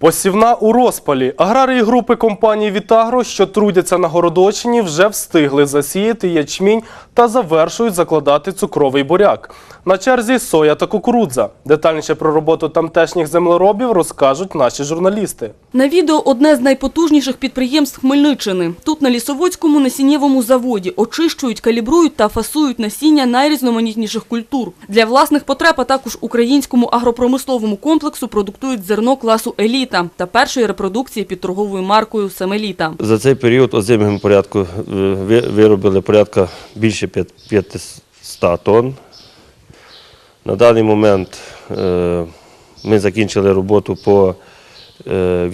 Посівна у розпалі. Аграрії групи компанії Вітагро, що трудяться на Городочині, вже встигли засіяти ячмінь та завершують закладати цукровий буряк. На черзі соя та кукурудза. Детальніше про роботу тамтешніх землеробів розкажуть наші журналісти. На відео одне з найпотужніших підприємств Хмельниччини. Тут на Лісоводському насіннєвому заводі очищують, калібрують та фасують насіння найрізноманітніших культур. Для власних потреб, а також українському агропромисловому комплексу продуктують зерно класу «Еліта» та першої репродукції під торговою маркою «Семеліта». За цей період озимим порядку е, виробили порядка більше 500 тонн. На даний момент е, ми закінчили роботу по е,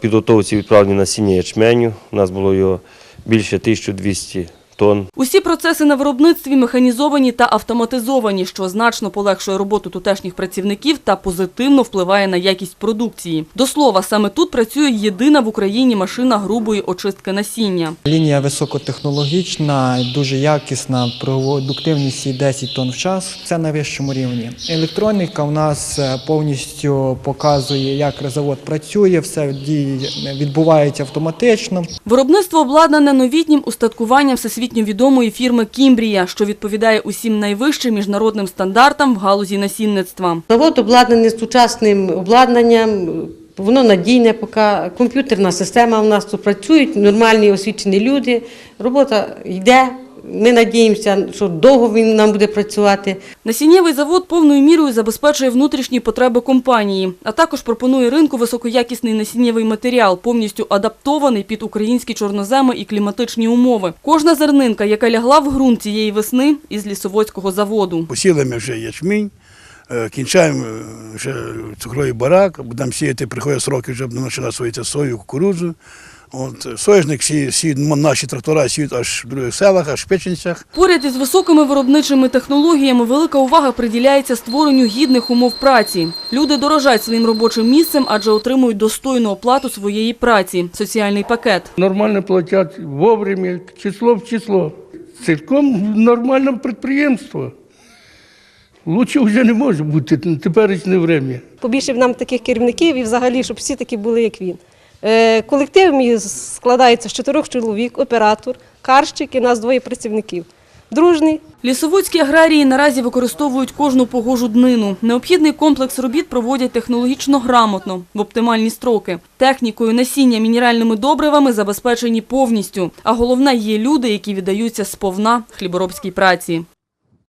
підготовці відправлення насіння ячменю. У нас було його більше 1200 тонн. Усі процеси на виробництві механізовані та автоматизовані, що значно полегшує роботу тутешніх працівників та позитивно впливає на якість продукції. До слова, саме тут працює єдина в Україні машина грубої очистки насіння. Лінія високотехнологічна, дуже якісна, продуктивність її 10 тонн в час. Це на вищому рівні. Електроніка у нас е, повністю показує, як завод працює, все дії відбувається автоматично. Виробництво обладнане новітнім устаткуванням всесвітньо відомої фірми «Кімбрія», що відповідає усім найвищим міжнародним стандартам в галузі насінництва. Завод обладнаний сучасним обладнанням, воно надійне, поки комп'ютерна система у нас працюють, нормальні освічені люди, робота йде. Ми надіємося, що довго він нам буде працювати. Насіннєвий завод повною мірою забезпечує внутрішні потреби компанії, а також пропонує ринку високоякісний насіннєвий матеріал, повністю адаптований під українські чорноземи і кліматичні умови. Кожна зернинка, яка лягла в ґрунт цієї весни із лісоводського заводу. Посіли ми вже ячмінь, е, кінчаємо е, вже цукровий барак, будемо сіяти, приходять сроки, вже починати сіяти сою, кукурудзу. От, соняшник сі, сі, наші трактора сіють аж в других селах, аж в Печенцях. Поряд із високими виробничими технологіями велика увага приділяється створенню гідних умов праці. Люди дорожать своїм робочим місцем, адже отримують достойну оплату своєї праці – соціальний пакет. Нормально платять вовремя, число в число. Цілком нормальне підприємство. Лучше вже не може бути на теперішнє время. побільше б нам таких керівників і взагалі, щоб всі такі були, як він. Е, Колектив мій складається з чотирьох чоловік, оператор, карщик і нас двоє працівників. Дружний, Лісоводські аграрії наразі використовують кожну погожу днину. Необхідний комплекс робіт проводять технологічно грамотно, в оптимальні строки. Технікою, насіння, мінеральними добривами забезпечені повністю. А головне, є люди, які віддаються сповна хліборобській праці.